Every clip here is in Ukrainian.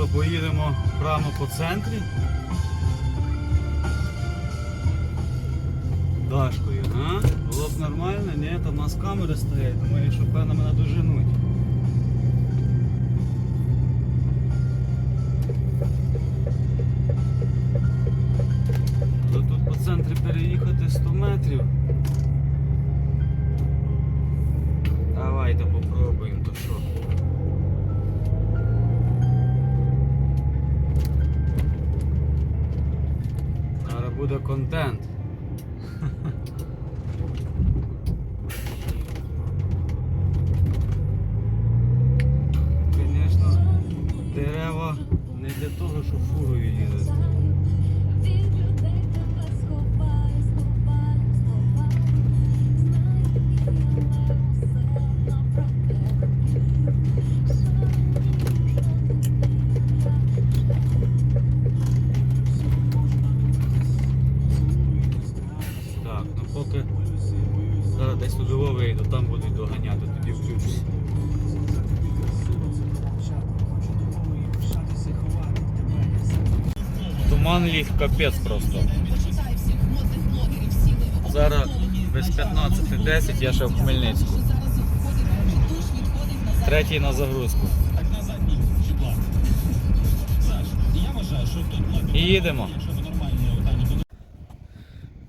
що, поїдемо прямо по центрі. Дашкою, а? Було б нормально, ні, там у нас камери стоять, думаю, що певно мене доженуть. Але тут по центрі переїхати 100 метрів. Давайте попробуємо, буде контент. Звісно, дерева не для того, щоб фурою зараз десь туди вийду, там будуть доганяти, тоді включусь. Туман ліг капець просто. Зараз без 15.10 я ще в Хмельницьку. Третій на загрузку. І їдемо.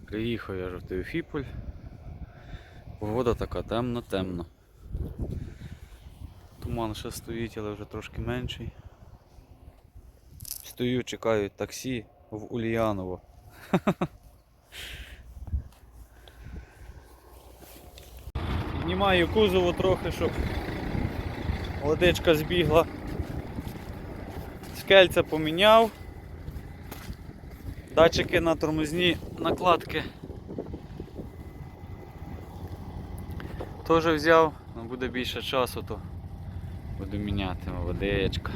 Приїхав я вже в Теофіполь. Погода така темна-темна. Туман ще стоїть, але вже трошки менший. Стою, чекаю таксі в Ульяново. Піднімаю кузову трохи, щоб водичка збігла. Скельця поміняв. Датчики на тормозні накладки. Теж взяв, але буде більше часу, то буду міняти водичка.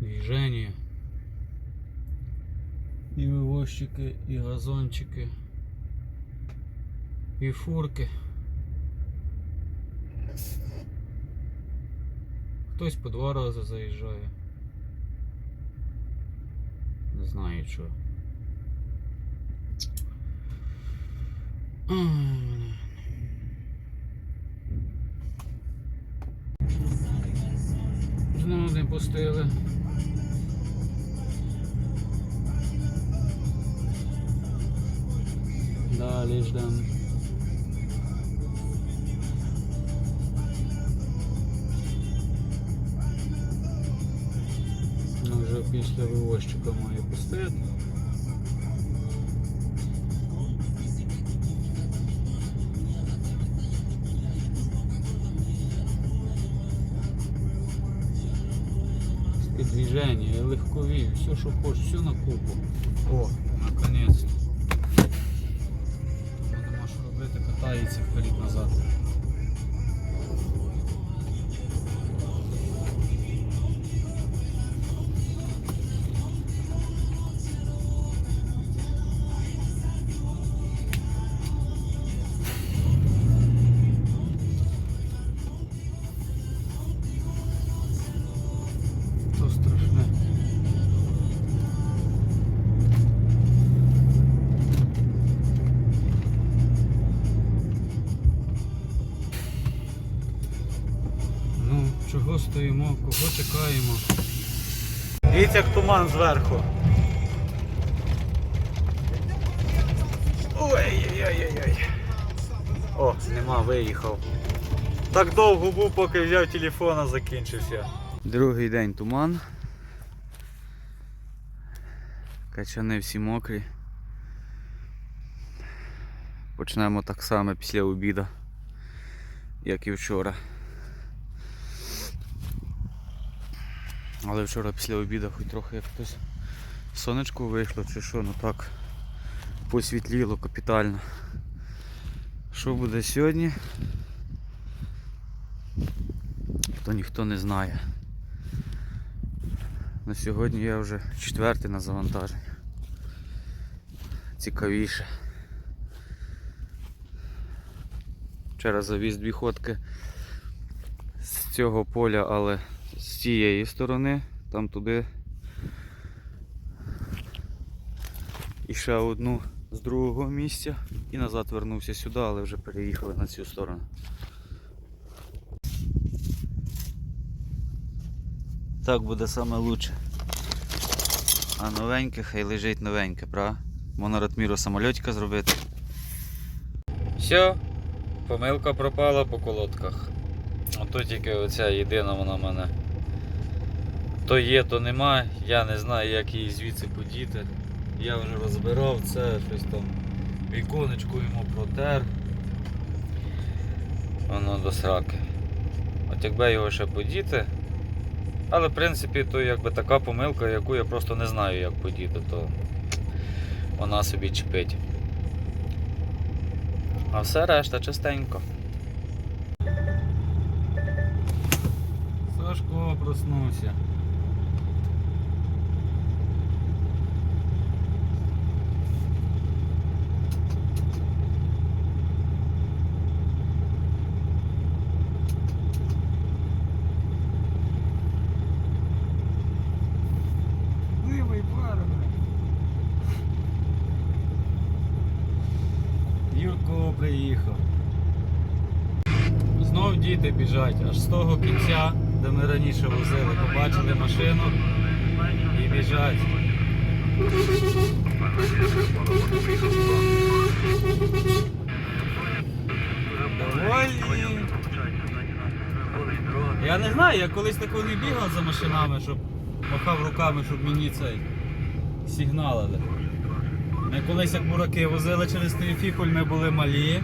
Движение. І вивозчики, і газончики, і фурки. Хтось по два рази заїжджає. Не знаю що. Знову не пустили. Далі ждем. Після вивозчика має пустити. Таке движення, легкові, все, що хочеш, все на купу. О, наконець. Нема що робити, катається вперед назад. Чого стоїмо, кого чекаємо? Дивіться, як туман зверху. Ой-ой-ой-ой. О, нема, виїхав. Так довго був, поки взяв телефон, а закінчився. Другий день туман. Качани всі мокрі. Почнемо так само після обіду, як і вчора. Але вчора після обіду хоч трохи як хтось сонечко вийшло чи що, ну так посвітліло капітально. Що буде сьогодні? То ніхто не знає. На сьогодні я вже четвертий на завантаження. Цікавіше. Вчора завіз дві ходки з цього поля, але з цієї сторони, там туди. І ще одну з другого місця і назад вернувся сюди, але вже переїхали на цю сторону. Так буде саме лучше. А новеньке хай лежить новеньке, правда? Можна Ратміру самольотика зробити. Все, помилка пропала по колодках. Ото тільки оця єдина вона в мене. То є, то нема. Я не знаю, як її звідси подіти. Я вже розбирав це, щось там віконечку йому протер. Воно до сраки. От якби його ще подіти. Але в принципі то якби така помилка, яку я просто не знаю, як подіти, то вона собі чіпить. А все решта чистенько. Сашко проснувся. Юрко приїхав. Знов діти біжать, аж з того кінця, де ми раніше возили, побачили машину і біжать. Довольні. Я не знаю, я колись такого не бігав за машинами, щоб махав руками, щоб мені цей сигналили. Ми колись як бураки возили через Трифіполь, ми були малі.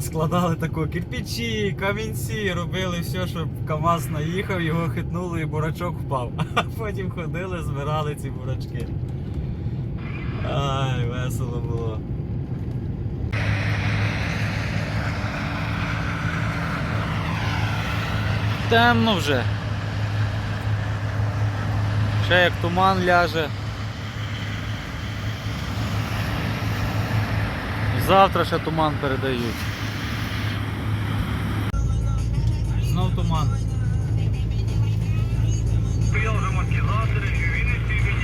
Складали тако кирпичі, камінці, робили все, щоб КАМАЗ наїхав, його хитнуло і бурачок впав. А потім ходили, збирали ці бурачки. Ай, весело було. Темно вже. Ще як туман ляже. Завтра ще туман передають. Знов туман.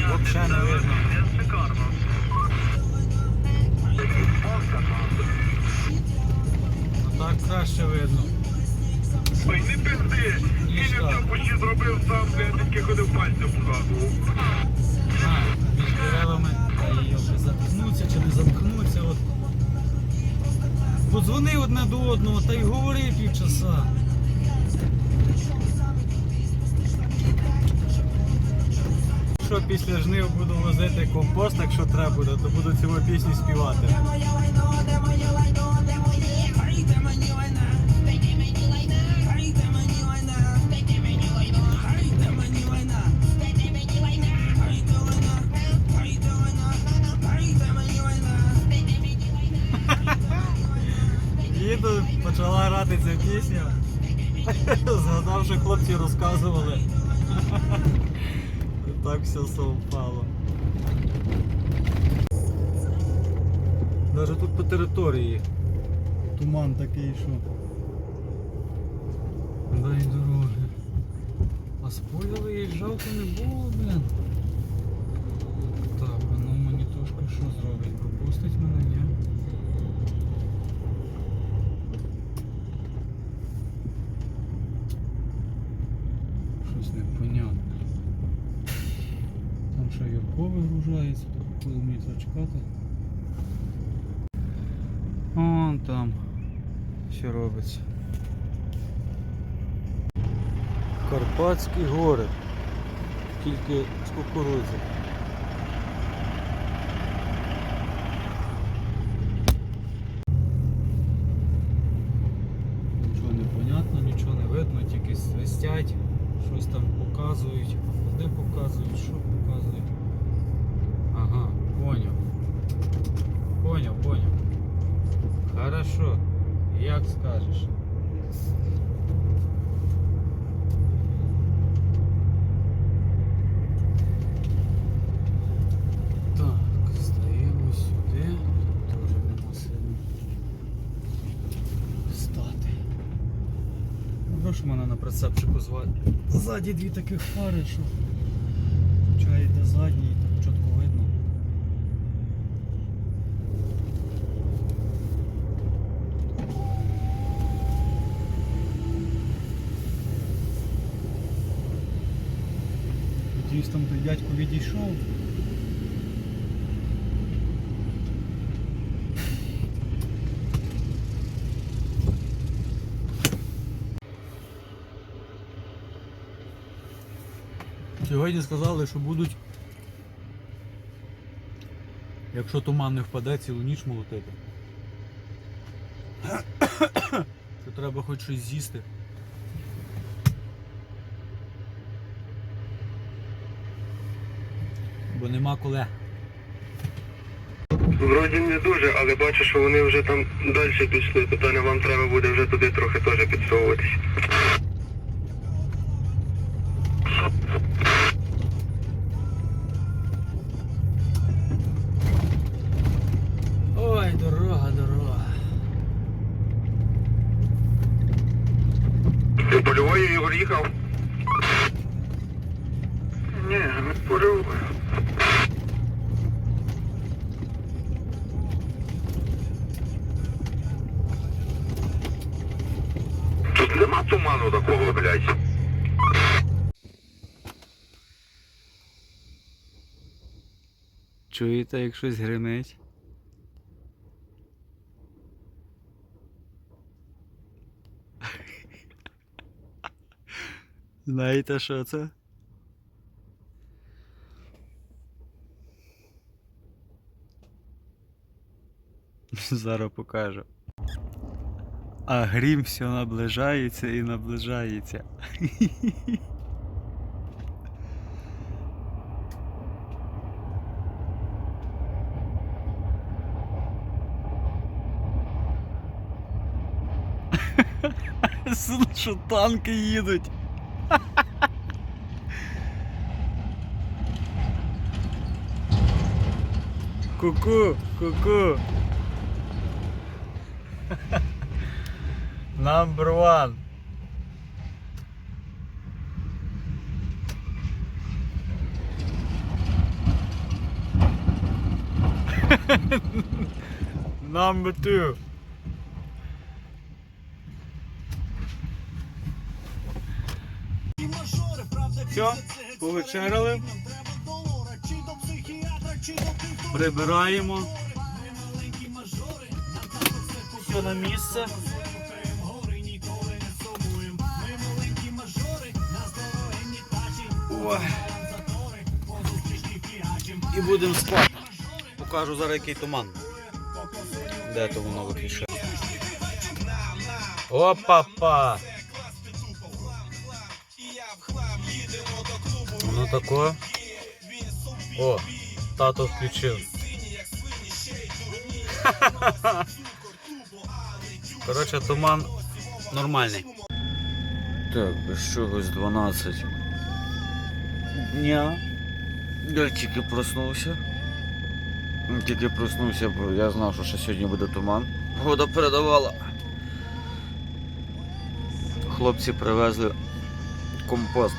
Вообще не видно. Ну так краще видно. Ой, не пизди. Він що? все почти зробив сам, я тільки ходив пальцем показував. А, між деревами. Та йо, заткнуться чи не заткнуться. От. Подзвони одне до одного та й говори півчаса. Що після жнив буду возити компост, якщо треба буде, то буду цілу пісню співати. Їду, почала грати ця пісня. Згадав, що хлопці розказували. Так все совпало. Навіть тут по території туман такий, що. Дай дороги. А поля виїжджав, то не було, блін. Так, а ну мені трошки що зробить? Пропустить мене, ні? Щось непонятне. Там ще Юрко вигружається, то коли мені зачекати. Вон там все робиться. Карпатські гори. Тільки з кукурудзи. Нічого не понятно, нічого не видно, тільки свистять, щось там показують. Де показують, що показують. Що ну, мене на прицепчику звати? Ззаді дві таких фари, що чай до задній. Там той дядько відійшов. Сьогодні сказали, що будуть, якщо туман не впаде, цілу ніч молотити. Що треба хоч щось з'їсти. Нема коли. Вроді не дуже, але бачу, що вони вже там далі пішли. Питання вам треба буде вже туди трохи теж підсовуватись. Ой, дорога, дорога. Ти польовою Ігор їхав? Чуєте, як щось гримить? Знаєте, що це? Зараз покажу. А грім все наближається і наближається. Що танки їдуть. Ку-ку, ку-ку. Number one. Number two. Все, повечеряли. Прибираємо. Все на місце. Ой. І будемо спати. Покажу зараз який туман. Де то воно виключає? Опа-па! Ну тако. О, тато включив. Коротше, туман нормальний. Так, без чогось 12 дня. Я тільки проснувся. Тільки проснувся, бо я знав, що ще сьогодні буде туман. Погода передавала. Хлопці привезли компост.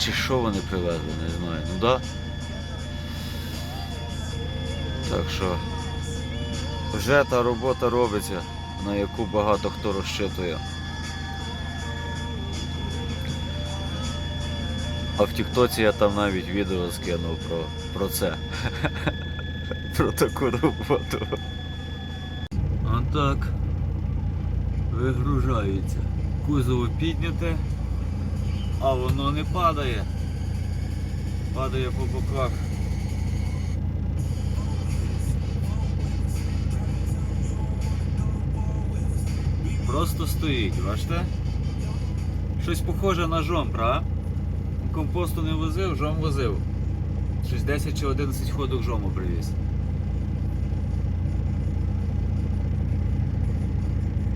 Чи що вони привезли, не знаю. Ну да. Так що вже та робота робиться, на яку багато хто розчитує. А в Тіктоці я там навіть відео скинув про, про це. про таку роботу. А так. Вигружається. Кузово підняте, а воно не падає. Падає по боках. Просто стоїть, бачите? Щось похоже на жом, правда? Компосту не возив, жом возив. Щось 10 чи 11 ходок жому привіз.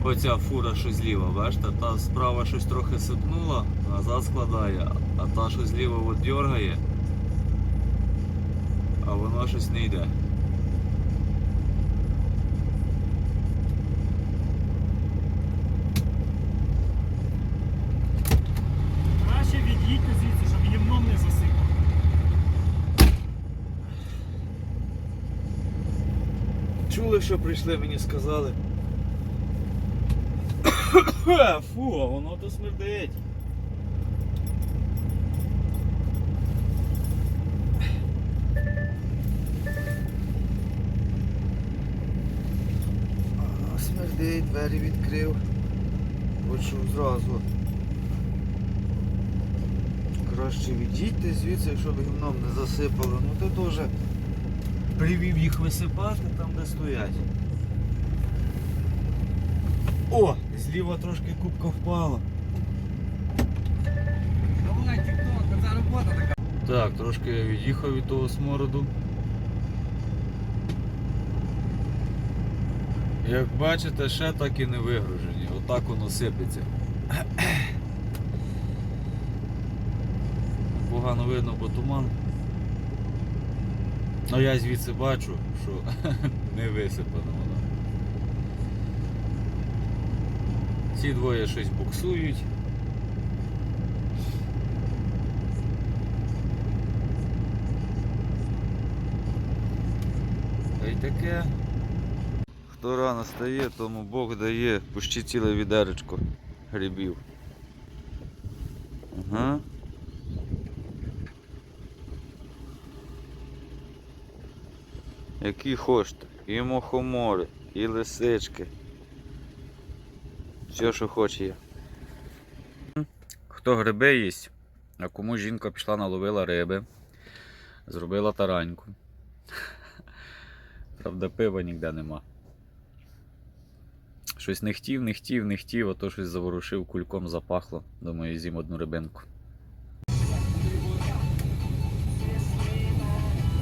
Оця фура, що зліва, бачите, та справа щось трохи сипнула, назад складає, а та, що зліва от дергає, а воно щось не йде. Краще від'їдьте звідси, щоб гімном не засипало. Чули, що прийшли, мені сказали. Фу, а воно то смердить. Смердить, двері відкрив. Почув зразу. Краще відійти звідси, щоб гімном не засипало. Ну ти теж привів їх висипати там, де стоять. О! Зліва трошки кубка впала. Так, трошки я від'їхав від того смороду. Як бачите, ще так і не вигружені. Отак воно сипеться. Погано видно, бо туман. Ну я звідси бачу, що не висипано воно. Ці двоє щось буксують. Та таке. Хто рано стає, тому Бог дає пущі ціле відеречко грибів. Ага. Які хочете. І мохомори, і лисички. Все, що хоче є. Хто гриби їсть, а кому жінка пішла наловила риби, зробила тараньку. Правда, пива ніде нема. Щось не хотів, не хотів, не хотів, а то щось заворушив, кульком запахло. Думаю, з'їм одну рибинку.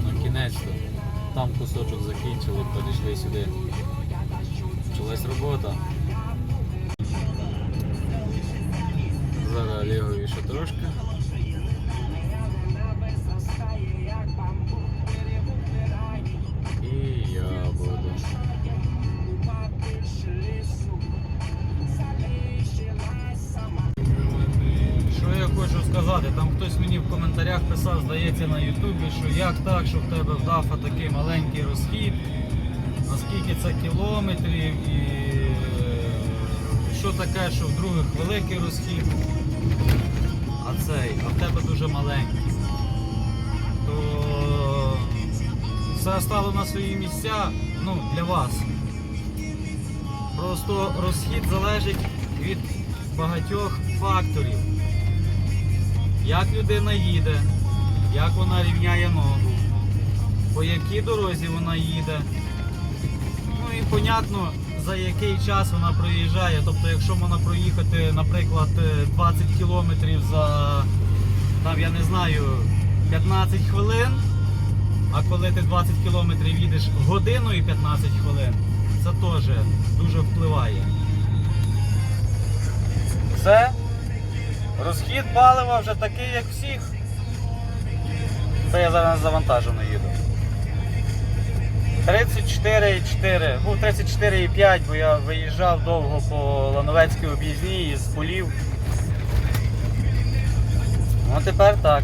На кінець там кусочок закінчили, перейшли сюди. Почалась робота. Олегові ще трошки. І я буду. Що я хочу сказати? Там хтось мені в коментарях писав, здається, на Ютубі, що як так, що в тебе в дафа такий маленький розхід, наскільки це кілометрів і що таке, що в других великий розхід, а цей, а в тебе дуже маленький. То все стало на свої місця ну, для вас. Просто розхід залежить від багатьох факторів. Як людина їде, як вона рівняє ногу, по якій дорозі вона їде. Ну і понятно, за який час вона проїжджає. Тобто, якщо вона проїхати, наприклад, е, 20 кілометрів за там, я не знаю, 15 хвилин, а коли ти 20 кілометрів їдеш годину і 15 хвилин, це теж дуже впливає. Все. Розхід палива вже такий, як всіх. Це я зараз завантажено їду. 34,4, був 34,5, бо я виїжджав довго по Лановецькій об'їзні з полів. Ну тепер так.